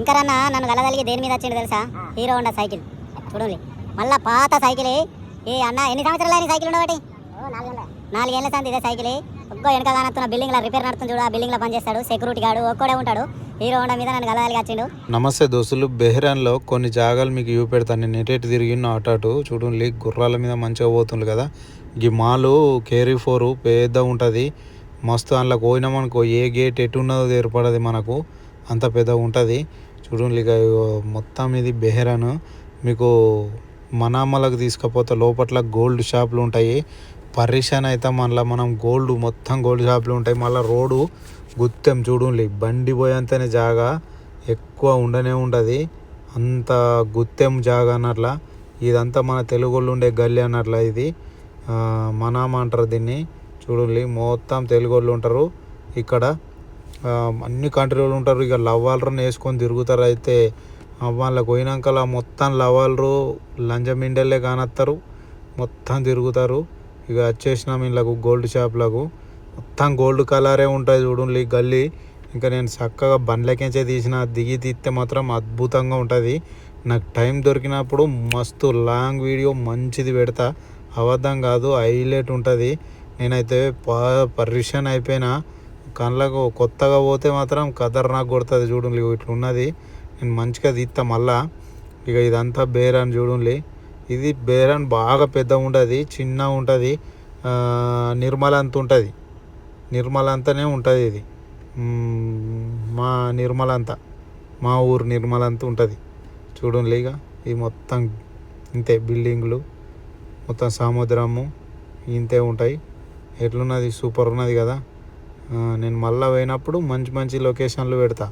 ఇంకా రన్న నన్ను గలగలిగి దేని మీద వచ్చిండు తెలుసా? Hero Honda cycle. చూడండి. మళ్ళా పాత సైకిల్. ఏ అన్న ఎన్ని సంవత్సరాలు అయిన సైకిల్ ఉండబట్టి నాలుగేళ్ళ సంది ఇదే సైకిల్. ఒక్కో వెనక కానత్తున్న బిల్డింగ్లో రిపేర్ నడుతుంది చూడు ఆ బిల్డింగ్లో పనిచేస్తాడు సెక్యూరిటీ గార్డు ఒక్కడే ఉంటాడు. హీరో హోండా మీద నన్ను గలగలిగి వచ్చిండు. నమస్తే దోస్తులు బెహ్రాన్లో కొన్ని జాగాలు మీకు చూపెడతాను నేను ఎటెటు తిరిగిన అటు అటు చూడండి గుర్రాల మీద మంచిగా పోతుంది కదా. ఈ మాలు కేరీ ఫోర్ పెద్ద ఉంటుంది. మస్తు అందులో పోయినామనుకో ఏ గేట్ ఎటు ఉన్నదో ఏర్పడదు మనకు. అంత పెద్ద ఉంటుంది. చూడండి ఇక మొత్తం ఇది బెహ్రాన్. మీకు మనామలకు తీసుకపోతే లోపట్ల గోల్డ్ షాపులు ఉంటాయి. పర్రిషన్ అయితే మళ్ళీ మనం గోల్డ్ మొత్తం గోల్డ్ షాపులు ఉంటాయి. మళ్ళీ రోడ్డు గుత్తెం చూడండి బండి పోయేంతనే జాగా ఎక్కువ ఉండనే ఉండదు. అంత గుత్తెం జాగా అన్నట్ల. ఇదంతా మన తెలుగు వాళ్ళు ఉండే గల్లి అన్నట్ల ఇది. మనామ అంటారు దీన్ని. చూడండి మొత్తం తెలుగు వాళ్ళు ఉంటారు. ఇక్కడ అన్ని కంట్రీలు ఉంటారు. ఇక లవ్వాలరని వేసుకొని తిరుగుతారు అయితే. వాళ్ళకి పోయినాక మొత్తం లవ్వాలరు లంజమిండలే కానత్తారు. మొత్తం తిరుగుతారు. ఇక వచ్చేసినాం ఇళ్ళకు గోల్డ్ షాప్లకు. మొత్తం గోల్డ్ కలరే ఉంటుంది చూడండి గల్లీ. ఇంకా నేను చక్కగా బండ్లకించే తీసిన దిగి తీస్తే మాత్రం అద్భుతంగా ఉంటుంది. నాకు టైం దొరికినప్పుడు మస్తు లాంగ్ వీడియో మంచిది పెడతా. అబద్ధం కాదు హైలైట్ ఉంటుంది. నేనైతే పర్రిషన్ అయిపోయినా. కళ్ళకు కొత్తగా పోతే మాత్రం ఖతర్నాక్ కొడుతుంది చూడండి ఇట్లా ఉన్నది. నేను మంచిగా తీస్తా మళ్ళా. ఇక ఇదంతా బేరాన్ చూడండి ఇది బేరాన్ బాగా పెద్ద ఉంటుంది చిన్న ఉంటుంది నిర్మల అంత ఉంటుంది. నిర్మల అంతనే ఉంటుంది ఇది. మా నిర్మల అంత. మా ఊరు నిర్మల అంత ఉంటుంది. చూడండి ఇక ఇది మొత్తం ఇంతే బిల్డింగ్లు మొత్తం సముద్రము ఇంతే ఉంటాయి. ఎట్లున్నది? సూపర్ ఉన్నది కదా. నేను మళ్ళీ పోయినప్పుడు మంచి మంచి లొకేషన్లు పెడతా.